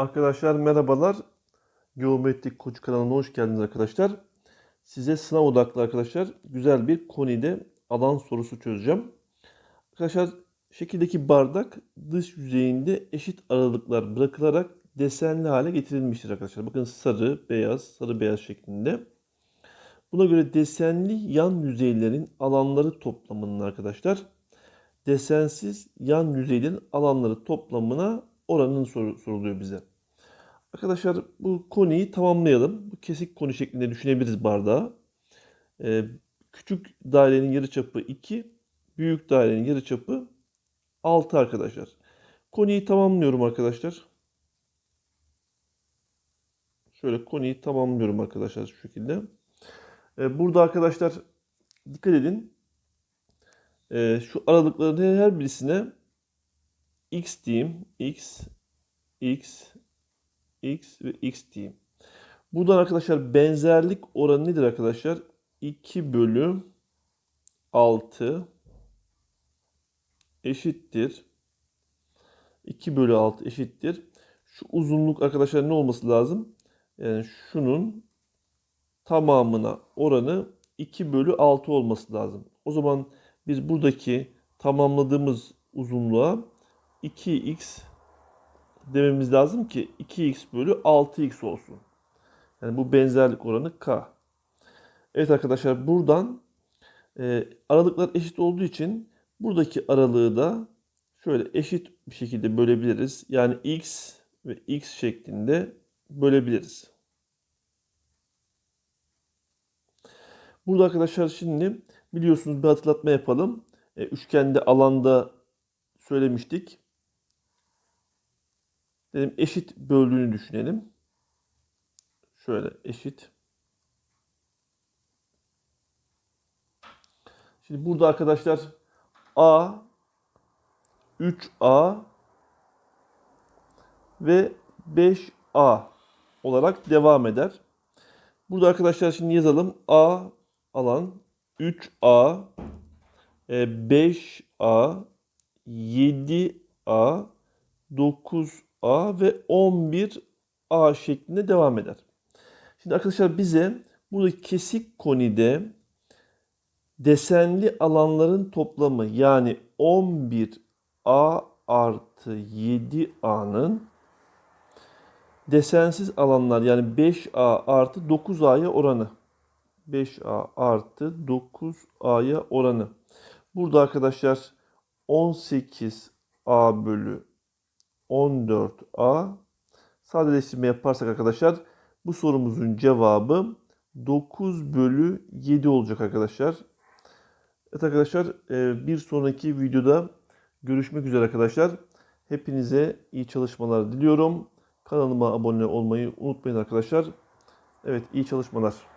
Arkadaşlar merhabalar. Geometrik Koç kanalına hoş geldiniz arkadaşlar. Size sınav odaklı arkadaşlar güzel bir konide alan sorusu çözeceğim. Arkadaşlar şekildeki bardak dış yüzeyinde eşit aralıklar bırakılarak desenli hale getirilmiştir arkadaşlar. Bakın sarı, beyaz, sarı beyaz şeklinde. Buna göre desenli yan yüzeylerin alanları toplamının arkadaşlar desensiz yan yüzeylerin alanları toplamına oranın soru, soruluyor bize. Arkadaşlar bu konuyu tamamlayalım. Bu kesik konu şeklinde düşünebiliriz bardağı. Ee, küçük dairenin yarıçapı 2, büyük dairenin yarıçapı 6 arkadaşlar. Konuyu tamamlıyorum arkadaşlar. Şöyle konuyu tamamlıyorum arkadaşlar şu şekilde. Ee, burada arkadaşlar dikkat edin. Ee, şu aralıkların her birisine x diyeyim. x, x, x ve x diyeyim. Buradan arkadaşlar benzerlik oranı nedir arkadaşlar? 2 bölü 6 eşittir. 2 bölü 6 eşittir. Şu uzunluk arkadaşlar ne olması lazım? Yani şunun tamamına oranı 2 bölü 6 olması lazım. O zaman biz buradaki tamamladığımız uzunluğa 2x dememiz lazım ki 2x bölü 6x olsun. Yani bu benzerlik oranı k. Evet arkadaşlar buradan e, aralıklar eşit olduğu için buradaki aralığı da şöyle eşit bir şekilde bölebiliriz. Yani x ve x şeklinde bölebiliriz. Burada arkadaşlar şimdi biliyorsunuz bir hatırlatma yapalım. E, üçgende alanda söylemiştik. Dedim eşit böldüğünü düşünelim. Şöyle eşit. Şimdi burada arkadaşlar A 3A ve 5A olarak devam eder. Burada arkadaşlar şimdi yazalım. A alan 3A 5A 7A 9A ve 11A şeklinde devam eder. Şimdi arkadaşlar bize buradaki kesik konide desenli alanların toplamı yani 11A artı 7A'nın desensiz alanlar yani 5A artı 9A'ya oranı. 5A artı 9A'ya oranı. Burada arkadaşlar 18A bölü 14A sadeleştirme yaparsak arkadaşlar bu sorumuzun cevabı 9 bölü 7 olacak arkadaşlar. Evet arkadaşlar bir sonraki videoda görüşmek üzere arkadaşlar. Hepinize iyi çalışmalar diliyorum. Kanalıma abone olmayı unutmayın arkadaşlar. Evet iyi çalışmalar.